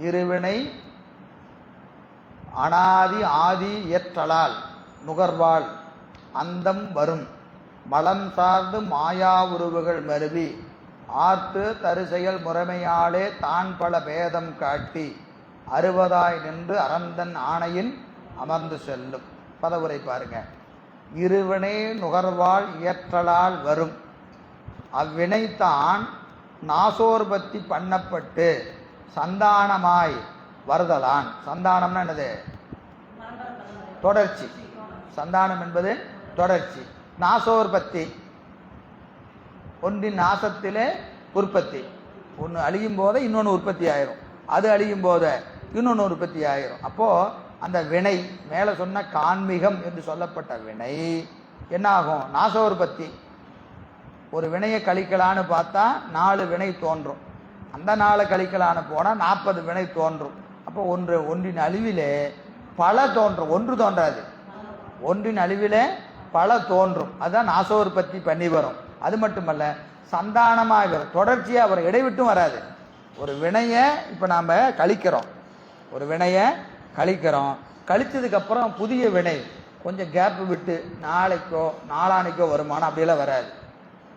இருவினை அனாதி ஆதி ஏற்றலால் நுகர்வாள் அந்தம் வரும். மலம் சார்ந்து மாயா உருவுகள் மருவி ஆர்த்து தருசெயல் முறைமையாலே தான் பல பேதம் காட்டி அறுபதாய் நின்று அறந்தன் ஆணையின் அமர்ந்து செல்லும். பதவுரை பாருங்க. இருவினை நுகர்வாள் இயற்றலால் வரும். அவ்வினைத்தான் நாசோர்பத்தி பண்ணப்பட்டு சந்தானமாய் வருதலான். சந்தானம்னா என்னது? தொடர்ச்சி. சந்தானம் என்பது தொடர்ச்சி. நாசோற்பத்தி. ஒன்றின் நாசத்திலே உற்பத்தி. ஒன்று அழியும் போது இன்னொன்று உற்பத்தி ஆயிரும். அது அழியும் போது இன்னொன்று உற்பத்தி ஆயிரும். அப்போ அந்த வினை மேலே சொன்ன கான்மிகம் என்று சொல்லப்பட்ட வினை என்னாகும்? நாசோற்பத்தி. ஒரு வினையை கழிக்கலான்னு பார்த்தா நாலு வினை தோன்றும். அந்த நாளை கழிக்கலான்னு போனால் நாற்பது வினை தோன்றும். அப்போ ஒன்று ஒன்றின் அழிவிலே பல தோன்றும். ஒன்று தோன்றாது. ஒன்றின் அழிவிலே பல தோன்றும். அதுதான் நாசோற்பத்தி பண்ணி வரும். அது மட்டுமல்ல சந்தானமாக வரும். தொடர்ச்சியாக வரும். இடைவிட்டும் வராது. ஒரு வினையை இப்போ நாம் கழிக்கிறோம். ஒரு வினையை கழிக்கிறோம். கழிச்சதுக்கப்புறம் புதிய வினை கொஞ்சம் கேப் விட்டு நாளைக்கோ நாளானைக்கோ வருமானம் அப்படியெல்லாம் வராது.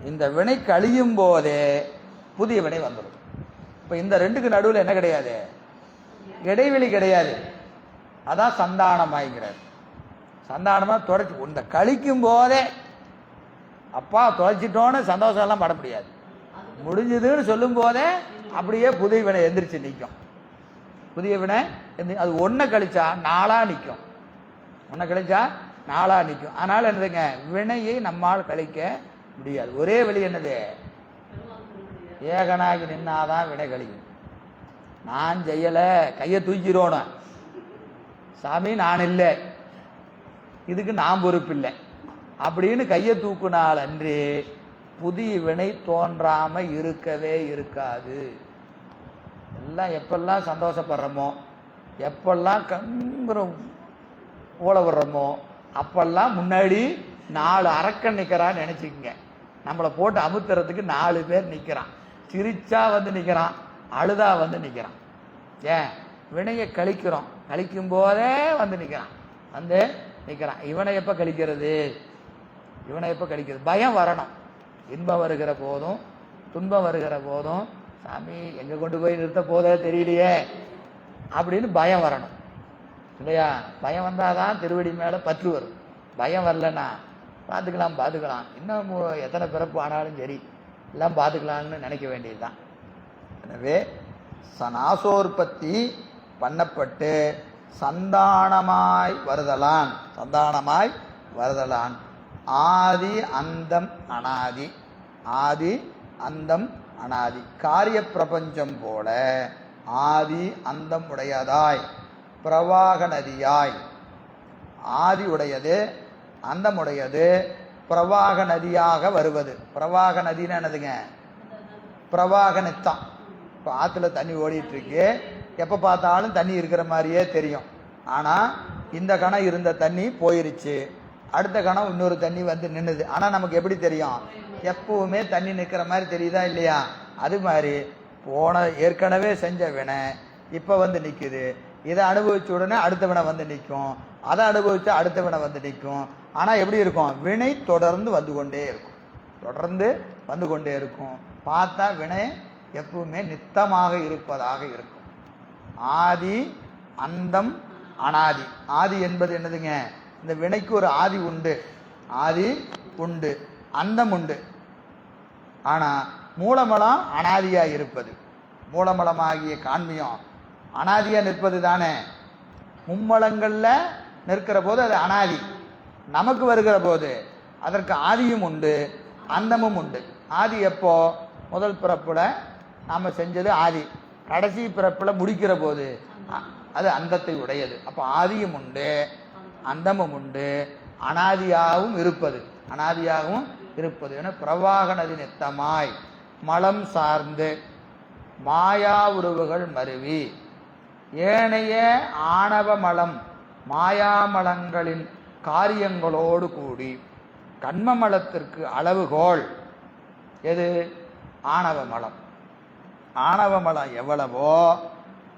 இந்த வினை கழியும் போதே புதிய வினை வந்துடும். இப்போ இந்த ரெண்டுக்கு நடுவில் என்ன கிடையாது? இடைவெளி கிடையாது. அதான் சந்தானமாய்ங்கிறார் சந்தானமாக தொடச்சி இந்த கழிக்கும் போதே அப்பா தொலைச்சிட்டோன்னு சந்தோஷம் எல்லாம் பட முடியாது. முடிஞ்சதுன்னு சொல்லும் போதே அப்படியே புதிய வினை எந்திரிச்சு நிற்கும் புதிய வினை அது ஒன்றை கழிச்சா நாளாக நிற்கும் ஒன்றை கழிச்சா நாளாக நிற்கும் அதனால் என்னதுங்க? வினையை நம்மால் கழிக்க முடியாது. ஒரே வழி என்னது? ஏகனாகி நின்னாதான் வினை கழிக்கும் நான் செய்யலை கையை தூக்கிரோணும் சாமி நான் இல்லை. இதுக்கு நான் பொறுப்பில்லை அப்படின்னு கையை தூக்குனால் அன்றி புதிய வினை தோன்றாம இருக்கவே இருக்காது. எல்லாம் எப்பெல்லாம் சந்தோஷப்படுறோமோ எப்பெல்லாம் கம்புறம் ஓல விடுறோமோ அப்பெல்லாம் முன்னாடி நாலு அரக்கன் நிற்கிறான்னு நினச்சிக்கங்க. நம்மளை போட்டு அமுத்துறதுக்கு நாலு பேர் நிற்கிறான் சிரிச்சா வந்து நிற்கிறான் அழுதா வந்து நிற்கிறான் ஏன்? வினையை கழிக்கிறோம். கழிக்கும் போதே வந்து நிற்கிறான் வந்து நிற்கிறான் இவனை எப்போ கழிக்கிறது? இவனை எப்போ கழிக்கிறது? பயம் வரணும். இன்பம் வருகிற போதும் துன்பம் வருகிற போதும் சாமி எங்கே கொண்டு போய் நிறுத்த போதே தெரியலையே அப்படின்னு பயம் வரணும். இல்லையா? பயம் வந்தாதான் திருவடி மேலே பற்று வரும். பயம் வரலன்னா பார்த்துக்கலாம் பார்த்துக்கலாம். இன்னும் எத்தனை பிறப்பு ஆனாலும் சரி. எல்லாம் பார்த்துக்கலான்னு நினைக்க வேண்டியதுதான். எனவே சனாசோற்பத்தி பண்ணப்பட்டு சந்தானமாய் வருதலான். சந்தானமாய் வருதலான். ஆதி அந்தம் அனாதி. ஆதி அந்தம் அனாதி. காரிய பிரபஞ்சம் போல ஆதி அந்தம் உடையதாய். பிரவாக நதியாய். ஆதி உடையது அந்தமுடையது பிரவாக நதியாக வருவது. பிரவாக நதின்னு என்னதுங்க? பிரவாக நித்தம் இப்போ ஆற்றுல தண்ணி ஓடிட்டு இருக்கு எப்போ பார்த்தாலும் தண்ணி இருக்கிற மாதிரியே தெரியும். ஆனால் இந்த கணம் இருந்த தண்ணி போயிருச்சு. அடுத்த கணம் இன்னொரு தண்ணி வந்து நின்றுது ஆனால் நமக்கு எப்படி தெரியும்? எப்பவுமே தண்ணி நிற்கிற மாதிரி தெரியுதா இல்லையா? அது மாதிரி. போன ஏற்கனவே செஞ்ச வினை இப்போ வந்து நிற்குது இதை அனுபவிச்ச உடனே அடுத்த வினை வந்து நிற்கும். அதை அனுபவிச்சா அடுத்த வினை வந்து நிற்கும். ஆனால் எப்படி இருக்கும்? வினை தொடர்ந்து வந்து கொண்டே இருக்கும். தொடர்ந்து வந்து கொண்டே இருக்கும். பார்த்தா வினை எப்பவுமே நித்தமாக இருப்பதாக இருக்கும். ஆதி அந்தம் அனாதி. ஆதி என்பது என்னதுங்க? இந்த வினைக்கு ஒரு ஆதி உண்டு. ஆதி உண்டு அந்தம் உண்டு. ஆனால் மூலமலம் அனாதியாக இருப்பது. மூலமலமாகிய காண்மியம் அனாதியாக நிற்பது தானே? மும்மலங்களில் நிற்கிற போது அது அனாதி. நமக்கு வருகிற போது அதற்கு ஆதியும் உண்டு அந்தமும் உண்டு. ஆதி எப்போ? முதல் பிறப்புல நாம செஞ்சது ஆதி. கடைசி பிறப்புல முடிக்கிற போது. அது அந்தத்தை உடையது. அப்போ ஆதியும் உண்டு அந்தமும் உண்டு அனாதியாகவும் இருப்பது. அனாதியாகவும் இருப்பது. என பிரவாக நதி நித்தமாய் மலம் சார்ந்து மாயா உருவுகள் மருவி. ஏனைய ஆணவ மலம் மாயாமலங்களின் காரியங்களோடு கூடி கண்மமலத்திற்கு அளவுகோல் எது? ஆணவ மலம். ஆணவ மலம் எவ்வளவோ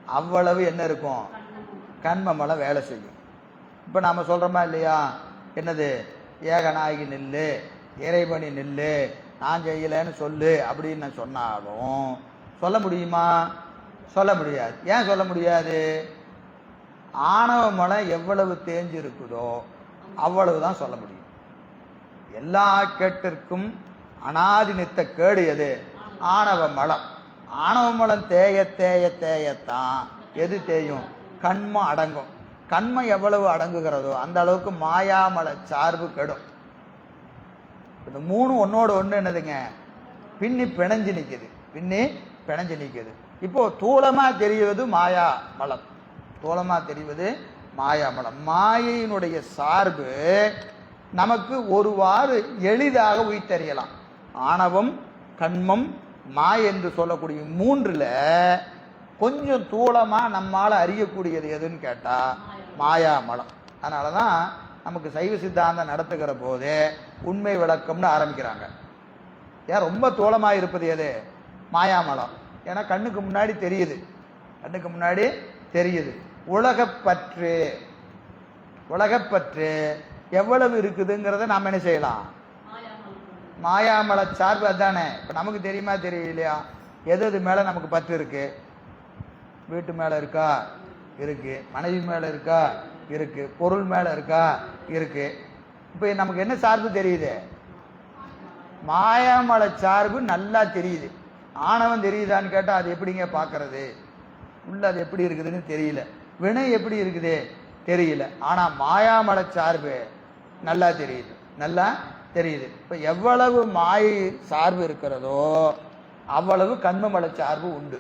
அவ்வளவு என்ன இருக்கும்? கண்மமலம் வேலை செய்யும். இப்போ நாம் சொல்கிறோமா இல்லையா? என்னது? ஏகநாயகி நில்லு இறைவனி நில்லு நான் செய்யலைன்னு சொல்லு அப்படின்னு நான் சொன்னாலும் சொல்ல முடியுமா? சொல்ல முடியாது. ஏன் சொல்ல முடியாது? ஆணவ மலம் எவ்வளவு தேஞ்சிருக்குதோ அவ்வளவுதான் அவ்வளவு தான் சொல்ல முடியும். எல்லா கேட்டிற்கும் அனாதி நித்த கேடு எது? ஆணவ மலம். ஆணவ மலம் தேய தேய தேயத்தான். எது தேயும்? கண்மம் அடங்கும். கண்மை எவ்வளவு அடங்குகிறதோ அந்த அளவுக்கு மாயாமல சார்பு கெடும். இந்த மூணு ஒன்னோட ஒன்று என்னதுங்க? பின்னி பிணைஞ்சு நிற்குது பின்னி பிணைஞ்சு நிற்குது இப்போ தூளமா தெரிவது மாயா மலம் தூளமா தெரிவது மாயாமலம். மாயையினுடைய சார்பு நமக்கு ஒருவாறு எளிதாக உயிர்த்தறியலாம் ஆணவம் கண்மம் மாய என்று சொல்லக்கூடிய மூன்றில் கொஞ்சம் தூளமாக நம்மால் அறியக்கூடியது எதுன்னு கேட்டால் மாயாமலம். அதனால தான் நமக்கு சைவ சித்தாந்தம் நடத்துகிற போது உண்மை விளக்கம்னு ஆரம்பிக்கிறாங்க. ஏன் ரொம்ப தூளமாக இருப்பது எது? மாயாமலம். ஏன்னா கண்ணுக்கு முன்னாடி தெரியுது. கண்ணுக்கு முன்னாடி தெரியுது. உலகப்பற்று. உலகப்பற்று எவ்வளவு இருக்குதுங்கிறத நாம் என்ன செய்யலாம்? மாயாமல சார்பு அதானே. இப்போ நமக்கு தெரியுமா தெரியலையா? எது எது மேலே நமக்கு பற்று இருக்கு? வீட்டு மேலே இருக்கா? இருக்கு. மனைவி மேலே இருக்கா? இருக்கு. பொருள் மேலே இருக்கா? இருக்கு. இப்போ நமக்கு என்ன சார்பு தெரியுது? மாயாமல சார்பு நல்லா தெரியுது. ஆணவம் தெரியுதான்னு கேட்டால் அது எப்படிங்க பார்க்கறது உள்ள அது எப்படி இருக்குதுன்னு தெரியல. வினை எப்படி இருக்குது தெரியல. ஆனால் மாயாமல சார்பு நல்லா தெரியுது. நல்லா தெரியுது. இப்போ எவ்வளவு மாயை சார்பு இருக்கிறதோ அவ்வளவு கண்மமல சார்பு உண்டு.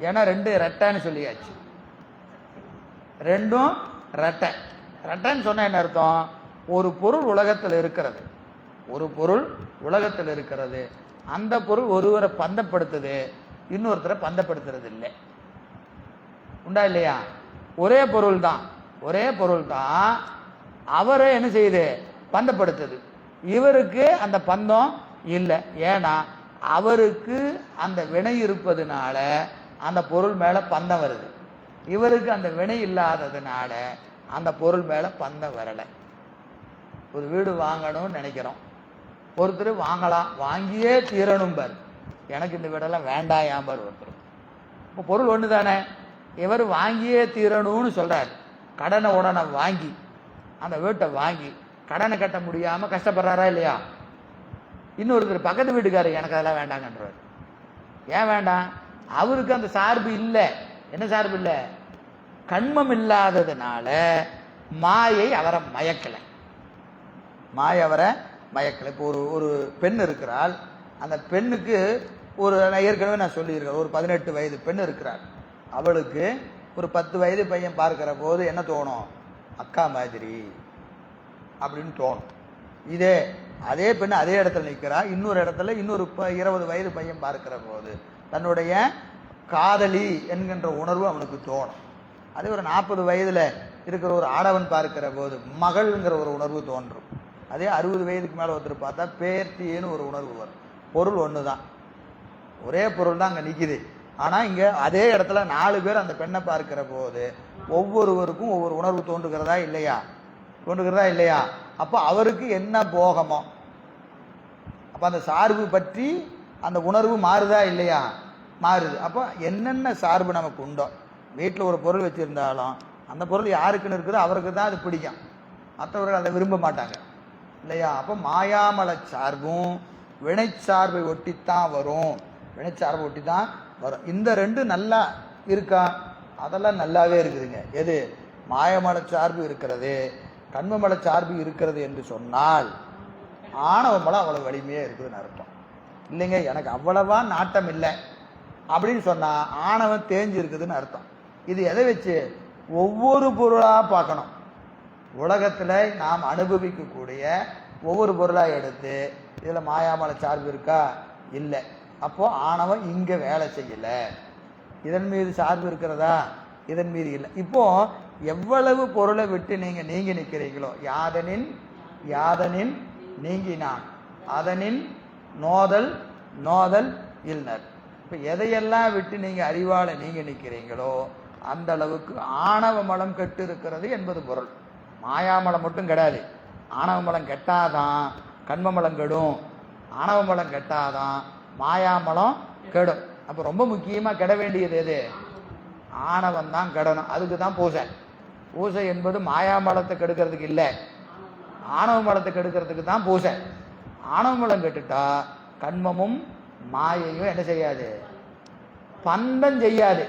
ஏன்னா ரெண்டு ரெட்டைன்னு சொல்லியாச்சு. ரெண்டும் ரெட்டை. ரெட்டைன்னு சொன்ன என்ன அர்த்தம்? ஒரு பொருள் உலகத்தில் இருக்கிறது. ஒரு பொருள் உலகத்தில் இருக்கிறது. அந்த பொருள் ஒருவரை பந்தப்படுத்துது இன்னொருத்தரை பந்தப்படுத்துறது இல்லை உண்டா இல்லையா? ஒரே பொருள் தான் ஒரே பொருள் தான் அவரை என்ன செய்யுது? பந்தப்படுத்துது. இவருக்கு அந்த பந்தம் இல்லை. ஏன்னா அவருக்கு அந்த வினை இருப்பதுனால அந்த பொருள் மேல பந்தம் வருது. இவருக்கு அந்த வினை இல்லாததுனால அந்த பொருள் மேல பந்தம் வரலை. ஒரு வீடு வாங்கணும்னு நினைக்கிறோம். ஒருத்தர் வாங்கலாம். வாங்கியே தீரணும் பார். எனக்கு இந்த வீடெல்லாம் வேண்டாம் ஏன் பார் ஒருத்தர். இப்போ பொருள் ஒன்று தானே இவர் வாங்கியே தீரணும்னு சொல்கிறார் கடனை உடனே வாங்கி அந்த வீட்டை வாங்கி கடனை கட்ட முடியாமல் கஷ்டப்படுறாரா இல்லையா? இன்னொருத்தர் பக்கத்து வீட்டுக்காரர் எனக்கு அதெல்லாம் வேண்டாங்கன்றார். ஏன் வேண்டாம்? அவருக்கு அந்த சார்பு இல்லை. என்ன சார்பு இல்லை? கண்மம் இல்லாததுனால மாயை அவரை மயக்கலை. மாயை அவரை மயக்கலை. இப்போ ஒரு ஒரு பெண் இருக்கிறாள். அந்த பெண்ணுக்கு ஒரு நான் ஏற்கனவே நான் சொல்லியிருக்கேன். ஒரு பதினெட்டு வயது பெண் இருக்கிறாள். அவளுக்கு ஒரு பத்து வயது பையன் பார்க்கிற போது என்ன தோணும்? அக்கா மாதிரி அப்படின்னு தோணும். இதே அதே பெண் அதே இடத்துல நிற்கிறா. இன்னொரு இடத்துல இன்னொரு ப- இருபது வயது பையன் பார்க்கிற போது தன்னுடைய காதலி என்கின்ற உணர்வு அவனுக்கு தோணும். அதே ஒரு நாற்பது வயதில் இருக்கிற ஒரு ஆடவன் பார்க்கிற போது மகள்ங்கிற ஒரு உணர்வு தோன்றும். அதே அறுபது வயதுக்கு மேலே ஒருத்தர் பார்த்தா பேர்த்தின்னு ஒரு உணர்வு வரும். பொருள் ஒன்று தான் ஒரே பொருள் தான் அங்கே நிற்கிது ஆனால் இங்கே அதே இடத்துல நாலு பேர் அந்த பெண்ணை பார்க்கிற போது ஒவ்வொருவருக்கும் ஒவ்வொரு உணர்வு தோன்றுகிறதா இல்லையா? தோன்றுகிறதா இல்லையா? அப்போ அவருக்கு என்ன போகமோ? அப்போ அந்த சார்பு பற்றி அந்த உணர்வு மாறுதா இல்லையா? மாறுது. அப்போ என்னென்ன சார்பு நமக்கு உண்டோ? வீட்டில் ஒரு பொருள் வச்சுருந்தாலும் அந்த பொருள் யாருக்குன்னு இருக்குதோ அவருக்கு தான் அது பிடிக்கும். மற்றவர்கள் அதை விரும்ப மாட்டாங்க. இல்லையா? அப்போ மாயாமல சார்பும் வினைச்சார்பை ஒட்டித்தான் வரும். வினைச்சார்பை ஒட்டி தான் வரும் இந்த ரெண்டு நல்லா இருக்கா? அதெல்லாம் நல்லாவே இருக்குதுங்க. எது? மாயமல சார்பு இருக்கிறது கண்மமல சார்பு இருக்கிறது என்று சொன்னால் ஆணவ மலம் அவ்வளவு வலிமையாக இருக்குதுன்னு அர்த்தம். இல்லைங்க எனக்கு அவ்வளவா நாட்டம் இல்லை. அப்படின்னு சொன்னால் ஆணவம் தேஞ்சு இருக்குதுன்னு அர்த்தம். இது எதை வச்சு? ஒவ்வொரு பொருளாக பார்க்கணும். உலகத்தில் நாம் அனுபவிக்கக்கூடிய ஒவ்வொரு பொருளாக எடுத்து இதில் மாயாமல சார்பு இருக்கா? இல்லை. அப்போ ஆணவம் இங்க வேலை செய்யலை. இதன் மீது சார்பு இருக்கிறதா? இதன் மீது இல்லை. இப்போ எவ்வளவு பொருளை விட்டு நீங்க நீங்கி நிற்கிறீங்களோ யாதனின் யாதனின் நீங்கினான். அதனின் நோதல் நோதல் இல்னர் இப்போ எதையெல்லாம் விட்டு நீங்க அறிவால நீங்க நிற்கிறீங்களோ அந்த அளவுக்கு ஆணவ மலம் கெட்டு இருக்கிறது என்பது பொருள். மாயாமலம் மட்டும் கிடையாது ஆணவ மலம் கெட்டாதான் கண்மமலம் கெடும். ஆணவ மலம் கெட்டாதான் மாயாமலம் கெடும். அப்போ ரொம்ப முக்கியமா கெட வேண்டியது எது? ஆணவம் தான் கெடணும். அதுக்கு தான் பூசை. பூசை என்பது மாயாமலத்தை கெடுக்கிறதுக்கு இல்லை. ஆணவ மலத்தை கெடுக்கிறதுக்கு தான் பூசை. ஆணவ மலம் கெட்டுட்டா கண்மமும் மாயையும் என்ன செய்யாது? பந்தம் செய்யாது.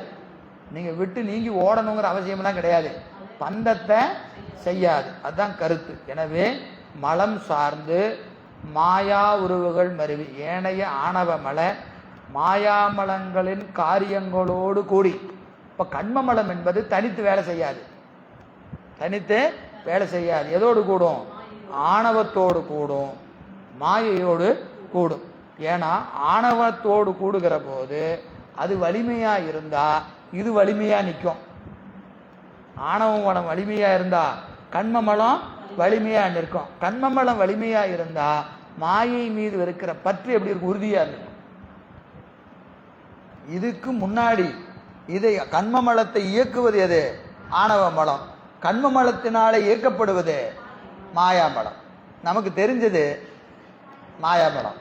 நீங்க விட்டு நீங்கி ஓடணுங்கிற அவசியம்லாம் கிடையாது. பந்தத்தை செய்யாது. அதுதான் கருத்து. எனவே மலம் சார்ந்து மாயா உருவுகள் மருவி. ஏனைய ஆணவ மலை மாயாமலங்களின் காரியங்களோடு கூடி. இப்போ கண்மமலம் என்பது தனித்து வேலை செய்யாது. தனித்து வேலை செய்யாது. எதோடு கூடும்? ஆணவத்தோடு கூடும். மாயையோடு கூடும். ஏன்னா ஆணவத்தோடு கூடுகிற போது அது வலிமையாக இருந்தா இது வலிமையாக நிற்கும் ஆணவ மலம் வலிமையாக இருந்தா கண்மமலம் வலிமையா நிற்கும் கண்மமலம் வலிமையா இருந்தா மாயை மீது இருக்கிற பற்று எப்படி இருக்கும்? உறுதியா இருக்கும். இதுக்கு முன்னாடி இதை கண்மமலத்தை இயக்குவது எது? ஆணவ மலம். கண்மமலத்தினாலே இயக்கப்படுவது மாயாமலம். நமக்கு தெரிஞ்சது மாயாமலம்.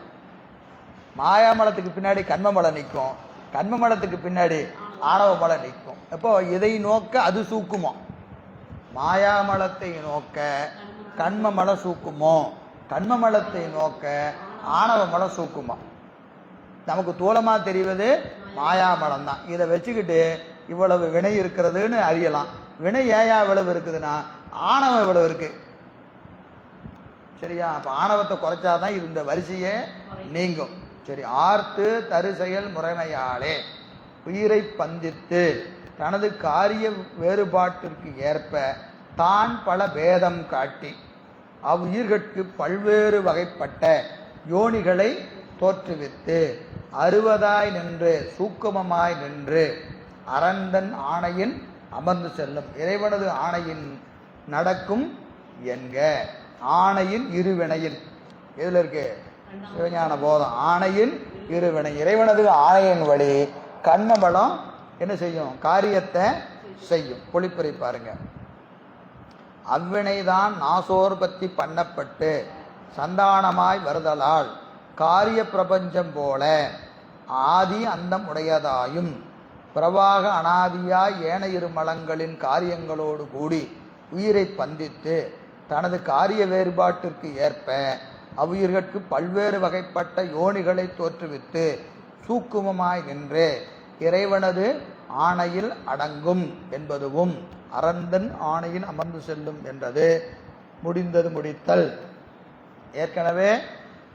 மாயாமலத்துக்கு பின்னாடி கண்மமலம் நிற்கும். கண்மமலத்துக்கு பின்னாடி ஆணவ மலம் நிற்கும். இப்போ இதை நோக்க அது சூக்குமோ மாயாமலத்தை நோக்க கண்மமலம் சூக்குமோ? கண்மமலத்தை நோக்க ஆணவ மலம் சூக்குமோ? நமக்கு தூளமாக தெரிவது மாயாமலம் தான் இதை வச்சுக்கிட்டு இவ்வளவு வினை இருக்கிறதுன்னு அறியலாம். வினை ஏயா இவ்வளவு இருக்குதுன்னா ஆணவம் இவ்வளவு இருக்கு. சரியா? அப்போ ஆணவத்தை குறைச்சாதான் இந்த வரிசையே நீங்கும். சரி ஆர்த்து தரு செயல் முறைமையாலே. உயிரை பந்தித்து தனது காரிய வேறுபாட்டிற்கு ஏற்ப தான் பல பேதம் காட்டி அவ்வுயிர்கட்கு பல்வேறு வகைப்பட்ட யோனிகளை தோற்றுவித்து அறுவதாய் நின்று சூக்குமமாய் நின்று அரந்தன் ஆணையின் அமர்ந்து செல்லும் இறைவனது ஆணையின் நடக்கும் என்க ஆணையின் இருவினையில். எதுல இருக்கு? சிவஞான போதம். ஆணையின் இருவினை. இறைவனது ஆணையின் வழி கண்ணபலம் என்ன செய்யும்? காரியத்தை செய்யும். பொழிப்புரை பாருங்க. அவ்வினைதான் நாசோற்பத்தி பண்ணப்பட்டு சந்தானமாய் வருதலால் காரிய பிரபஞ்சம் போல ஆதி அந்தம் உடையதாயும் பிரவாக அனாதியாய் ஏனையிரு மலங்களின் காரியங்களோடு கூடி உயிரை பந்தித்து தனது காரிய வேறுபாட்டிற்கு ஏற்ப அவ்வுயிர்கட்கு பல்வேறு வகைப்பட்ட யோனிகளை தோற்றுவித்து சூக்குமமாய் நின்று இறைவனது ஆணையில் அடங்கும் என்பதுவும் அரந்தன் ஆணையில் அமர்ந்து செல்லும் என்றது. முடிந்தது முடித்தல். ஏற்கனவே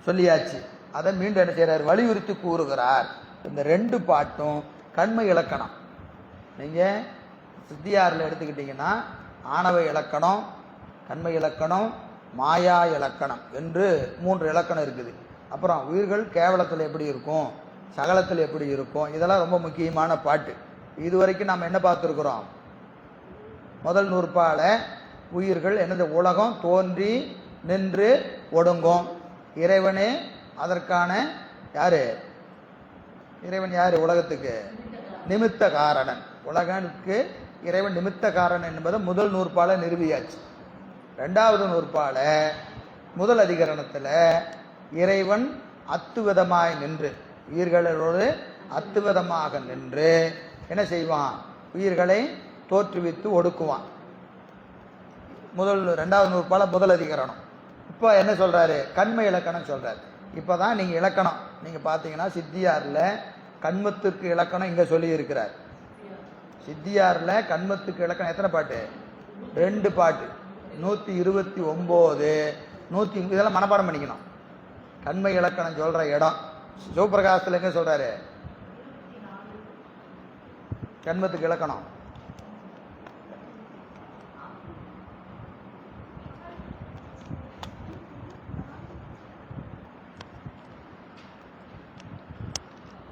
சொல்லியாச்சு. அதை மீண்டும் என்ன செய்கிறார் வலியுறுத்தி கூறுகிறார். இந்த ரெண்டு பாட்டும் கண்மை இலக்கணம். நீங்கள் சித்தியாரில் எடுத்துக்கிட்டீங்கன்னா ஆணவ இலக்கணம் கண்மை இலக்கணம் மாயா இலக்கணம் என்று மூன்று இலக்கணம் இருக்குது. அப்புறம் உயிர்கள் கேவலத்தில் எப்படி இருக்கும்? சகலத்தில் எப்படி இருக்கும் இதெல்லாம் ரொம்ப முக்கியமான பாட்டு. இது வரைக்கும் நம்ம என்ன பார்த்துருக்குறோம்? முதல் நூற்பால உயிர்கள் என்னது உலகம் தோன்றி நின்று ஒடுங்கும். இறைவனே அதற்கான யாரு? இறைவன் யாரு உலகத்துக்கு? நிமித்த காரணன் உலகனுக்கு இறைவன் நிமித்த காரணன் என்பதை முதல் நூற்பால நிறுவியாச்சு ரெண்டாவது நூற்பால முதல் அதிகரணத்தில் இறைவன் அத்துவிதமாய் நின்று உயிர்களோடு அத்துவிதமாக நின்று என்ன செய்வான்? உயிர்களை தோற்றுவித்து ஒடுக்குவான். முதல் ரெண்டாவது நூற்பால முதல் அதிகரணம். இப்போ என்ன சொல்கிறாரு கண்மை இலக்கணம் இப்போ தான் நீங்கள் இலக்கணம். நீங்கள் பார்த்தீங்கன்னா சித்தியாரில் கண்மத்துக்கு இலக்கணம் இங்கே சொல்லியிருக்கிறார். சித்தியாரில் கண்மத்துக்கு இலக்கணம் எத்தனை பாட்டு? ரெண்டு பாட்டு. நூற்றி இருபத்தி ஒம்பது. நூற்றி இதெல்லாம் மனப்பாடம் பண்ணிக்கணும். கண்மை இலக்கணம் சொல்கிற இடம். சிவபிரகாசத்தில் எங்கே சொல்றாரு. கண்மத்துக்கு இலக்கணம்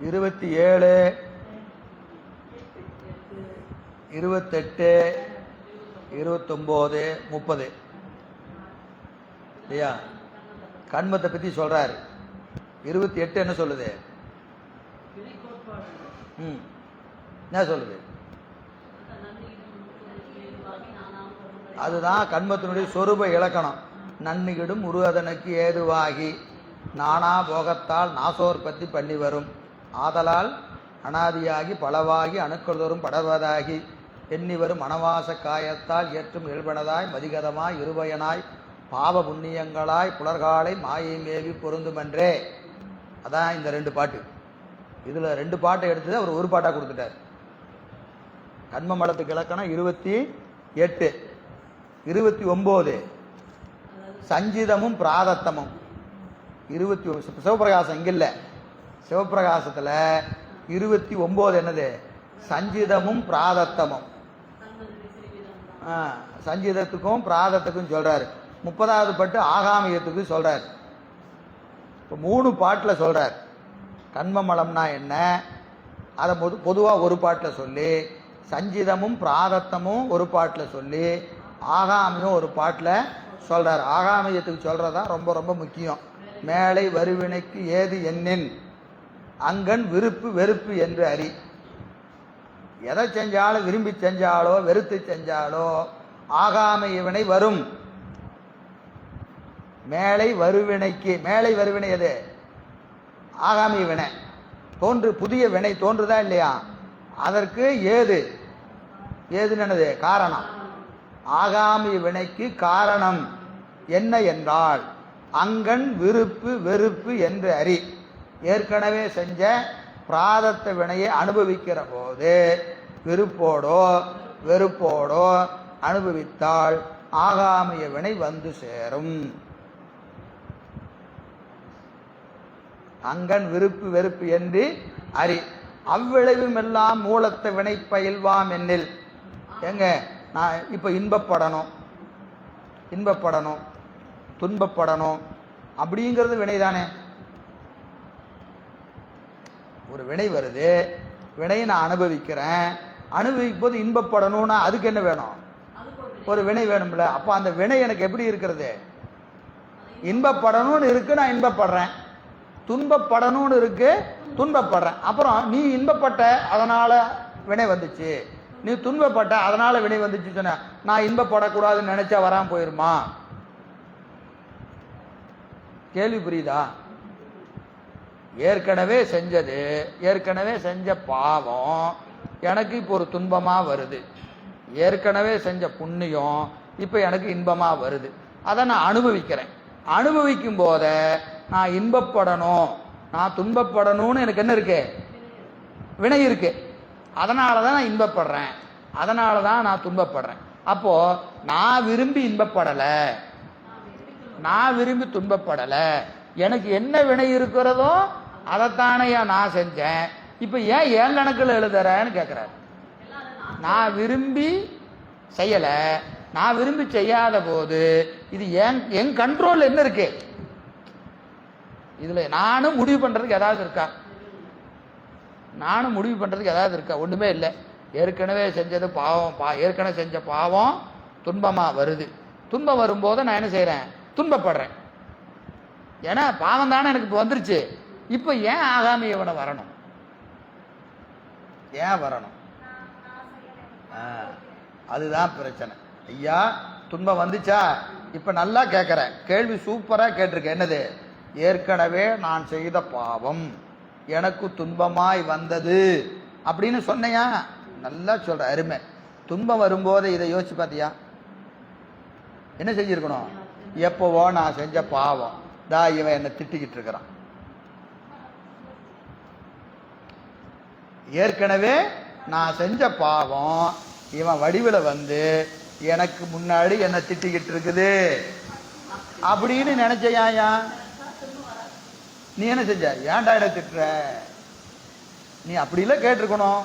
இருபத்தி ஏழு இருபத்தெட்டு இருபத்தொம்போது முப்பது. இல்லையா? கண்மத்தை பற்றி சொல்றாரு. இருபத்தி எட்டு என்ன சொல்லுது? என்ன சொல்லுது? அதுதான் கண்மத்தினுடைய சொரூப இலக்கணம். நன்னிகிடும் உருவதனுக்கு ஏதுவாகி நானா போகத்தால் நாசோற்பத்தி பண்ணி வரும். ஆதலால் அனாதியாகி பலவாகி அணுக்கொள்தோறும் படர்வதாகி எண்ணி வரும் மணவாச காயத்தால் ஏற்றும் இயல்பனதாய் மதிகதமாய் இருபயனாய் பாவ புண்ணியங்களாய் புலர்காலை மாயை மேவி பொருந்துமென்றே. அதான் இந்த ரெண்டு பாட்டு. இதில் ரெண்டு பாட்டை எடுத்து அவர் ஒரு பாட்டாக கொடுத்துட்டார். கண்ம மலத்துக்கு இலக்கணம் இருபத்தி எட்டு இருபத்தி ஒம்பது. சஞ்சிதமும் பிராதத்தமும். இருபத்தி ஒ- சிவபிரகாசம் இங்கே இல்லை. சிவபிரகாசத்தில் இருபத்தி ஒம்பது என்னது? சஞ்சிதமும் பிராதத்தமும். ஆ, சஞ்சிதத்துக்கும் பிராதத்துக்கும் சொல்கிறாரு முப்பதாவது பட்டு ஆகாமியத்துக்கு சொல்கிறாரு இப்போ மூணு பாட்டில் சொல்கிறார் கண்மமலம்னா என்ன? அதை பொது பொதுவாக ஒரு பாட்டில் சொல்லி சஞ்சிதமும் பிராதத்தமும் ஒரு பாட்டில் சொல்லி ஆகாமியும் ஒரு பாட்டில் சொல்கிறார் ஆகாமியத்துக்கு சொல்கிறதா ரொம்ப ரொம்ப முக்கியம். மேலை வருவினைக்கு ஏது என்னின் அங்கன் விருப்பு வெறுப்பு என்று அறி எதை செஞ்சாலும் விரும்பி செஞ்சாலோ வெறுத்து செஞ்சாலோ ஆகாம இவனை வரும். மேலை வருவினைக்கு மேலை வருவினை எது? ஆகாமி வினை. தோன்று புதிய வினை தோன்றுதா இல்லையா? அதற்கு ஏது? ஏதுன்னு காரணம். ஆகாமி வினைக்கு காரணம் என்ன என்றால் அங்கன் விருப்பு வெறுப்பு என்று அறி. ஏற்கனவே செஞ்ச பிராதத்த வினையை அனுபவிக்கிற போது விருப்போடோ வெறுப்போடோ அனுபவித்தால் ஆகாமிய வினை வந்து சேரும். அங்கன் விருப்பு வெறுப்பு என்று அறி. அவ்விளைவும் எல்லாம் மூலத்தை வினை பயில்வாம் என்னில். எங்க நான் இப்போ இன்பப்படணும். இன்பப்படணும். துன்பப்படணும். அப்படிங்கிறது வினைதானே? ஒரு வினை வருது. வினையை நான் அனுபவிக்கிறேன். அனுபவிக்கும் போது இன்பப்படணும்னா அதுக்கு என்ன வேணும்? ஒரு வினை வேணும்ல. அப்போ அந்த வினை எனக்கு எப்படி இருக்கிறது? இன்பப்படணும்னு இருக்கு நான் இன்பப்படுறேன். துன்பப்படணும்னு இருக்கு துன்பப்படுறேன். அப்புறம் நீ இன்பப்பட்ட அதனால வினை வந்துச்சு. நீ துன்பப்பட்ட அதனால வினை வந்துச்சு சொன்ன. நான் இன்பப்படக்கூடாதுன்னு நினைச்சா வராம போயிருமா? கேள்வி புரியுதா? ஏற்கனவே செஞ்சது ஏற்கனவே செஞ்ச பாவம் எனக்கு இப்போ ஒரு துன்பமா வருது. ஏற்கனவே செஞ்ச புண்ணியம் இப்போ எனக்கு இன்பமா வருது. அதை நான் அனுபவிக்கிறேன். அனுபவிக்கும் போத நான் இன்பப்படணும். நான் துன்பப்படணும்னு எனக்கு என்ன இருக்கு? வினை இருக்கு. அதனால தான் நான் இன்பப்படுறேன். அதனால தான் நான் துன்பப்படுறேன். அப்போ நான் விரும்பி இன்பப்படலை. நான் விரும்பி துன்பப்படலை. எனக்கு என்ன வினை இருக்கிறதோ அதைத்தானையா நான் செஞ்சேன். இப்போ ஏன் ஏன் கணக்கில் எழுதுறேன்னு கேட்குறாரு நான் விரும்பி செய்யலை. நான் விரும்பி செய்யாத போது இது என் என் கண்ட்ரோலில் என்ன இருக்கு? இதுல நானும் முடிவு பண்றதுக்கு ஏதாவது இருக்கா? நானும் முடிவு பண்றதுக்கு ஏதாவது இருக்கா? ஒண்ணுமே இல்லை. ஏற்கனவே செஞ்சது பாவம். பா ஏற்கனவே செஞ்ச பாவம் துன்பமா வருது. துன்பம் வரும்போது நான் என்ன செய்கிறேன் துன்பப்படுறேன். ஏன்னா பாவம் தானே எனக்கு இப்போ வந்துருச்சு. இப்போ ஏன் ஆகாமி இவனை வரணும்? ஏன் வரணும்? அதுதான் பிரச்சனை. ஐயா துன்பம் வந்துச்சா? இப்போ நல்லா கேட்குறேன் கேள்வி சூப்பராக கேட்டிருக்கேன். என்னது? ஏற்கனவே நான் செய்த பாவம். எனக்கு துன்பமாய் வந்தது. அப்படின்னு சொன்னையா? நல்லா சொல்ற அருமை. துன்பம் வரும்போது இதை யோசிச்சு பார்த்தியா? என்ன செஞ்சிருக்கணும்? எப்போவோ நான் செஞ்ச பாவம். தா இவன் என்னை திட்டிக்கிட்டு இருக்கிறான். ஏற்கனவே நான் செஞ்ச பாவம் இவன் வடிவில் வந்து எனக்கு முன்னாடி என்னை திட்டிக்கிட்டு இருக்குது. அப்படின்னு நினைச்சையா நீ என்ன செஞ்ச? ஏன்டா இட திட்டுற? நீ அப்படிலாம் கேட்டிருக்கணும்.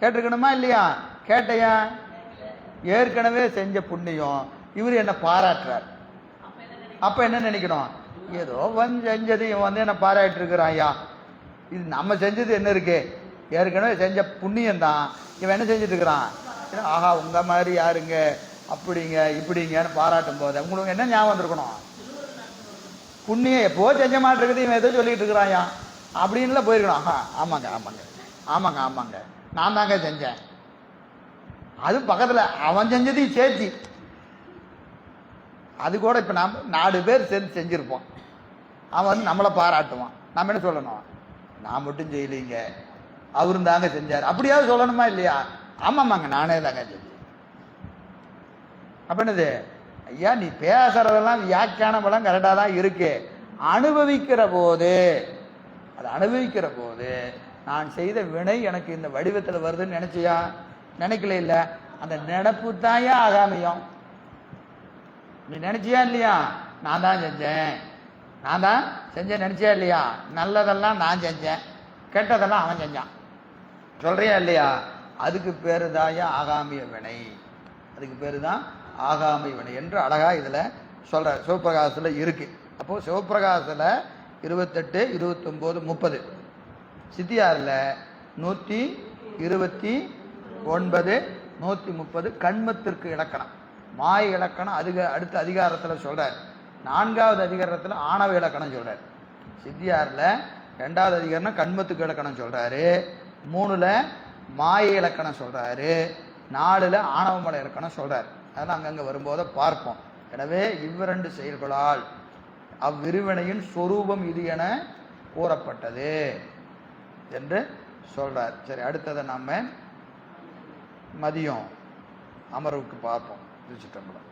கேட்டிருக்கணுமா இல்லையா? கேட்டையா? ஏற்கனவே செஞ்ச புண்ணியம். இவர் என்ன பாராட்டுறார். அப்ப என்ன நினைக்கணும்? ஏதோ வந்து செஞ்சது இவன் வந்து என்ன பாராட்டு இருக்கிறான் ஐயா. இது நம்ம செஞ்சது என்ன இருக்கு? ஏற்கனவே செஞ்ச புண்ணியம் தான் இவன் என்ன செஞ்சுட்டு இருக்கிறான்? ஆஹா உங்க மாதிரி யாருங்க? அப்படிங்க இப்படிங்கன்னு பாராட்டும் போது உங்களுக்கு என்ன ஞாபகம் வந்திருக்கணும்? புண்ணியம் எப்போ செஞ்ச மாட்டிருக்குது இவன் ஏதோ சொல்லிட்டு இருக்கிறாயா அப்படின்லாம் போயிருக்கணும். ஆஹா ஆமாங்க ஆமாங்க. ஆமாங்க ஆமாங்க. நான் தாங்க செஞ்சேன். அது பக்கத்தில் அவன் செஞ்சதையும் சேர்த்தி. அது கூட இப்போ நாம் நாலு பேர் சேர்ந்து செஞ்சுருப்போம். அவன் வந்து நம்மளை பாராட்டுவான். நம்ம என்ன சொல்லணும்? நான் மட்டும் செய்யலீங்க. அவரும் தாங்க செஞ்சார். அப்படியாவது சொல்லணுமா இல்லையா? ஆமாமாங்க நானே தாங்க செஞ்சேன். அப்போ என்னது? ஐயா நீ பேசுறதெல்லாம் வியாக்கியானமெல்லாம் கரெக்டாக தான் இருக்கு. அனுபவிக்கிற போது அது அனுபவிக்கிற போது நான் செய்த வினை எனக்கு இந்த வடிவத்தில் வருதுன்னு நினைச்சியா? நினைக்கல இல்லை. அந்த நினப்பு தாயா ஆகாமியம். நீ நினைச்சியா இல்லையா? நான் தான் செஞ்சேன். நான் தான் செஞ்சேன் நினைச்சியா இல்லையா? நல்லதெல்லாம் நான் செஞ்சேன். கெட்டதெல்லாம் அவன் செஞ்சான். சொல்றியா இல்லையா? அதுக்கு பேரு தாயா ஆகாமிய வினை. அதுக்கு பேரு தான் ஆகாமி வினை என்று அழகாக இதில் சொல்கிற சிவப்பிரகாசத்தில் இருக்குது அப்போது சிவப்பிரகாசத்தில் இருபத்தெட்டு இருபத்தொம்போது முப்பது. சித்தியாரில் நூற்றி இருபத்தி ஒன்பது நூற்றி முப்பது கண்மத்திற்கு இலக்கணம். மாய இலக்கணம் அதிக அடுத்த அதிகாரத்தில் சொல்கிறார் நான்காவது அதிகாரத்தில் ஆணவ இலக்கணம் சொல்கிறார் சித்தியாரில் ரெண்டாவது அதிகாரம் கண்மத்துக்கு இலக்கணம் சொல்கிறாரு மூணில் மாய இலக்கணம் சொல்கிறாரு நாலில் ஆணவமலை இலக்கணம் சொல்கிறார் அதெல்லாம் அங்கங்கே வரும்போது பார்ப்போம். எனவே இவ்விரண்டு செயல்களால் அவ்விருவினையின் சொரூபம் இது என கூறப்பட்டது என்று சொல்றார். சரி அடுத்ததை நாம மதியம் அமர்வுக்கு பார்ப்போம். திருச்சிட்டம்பலம்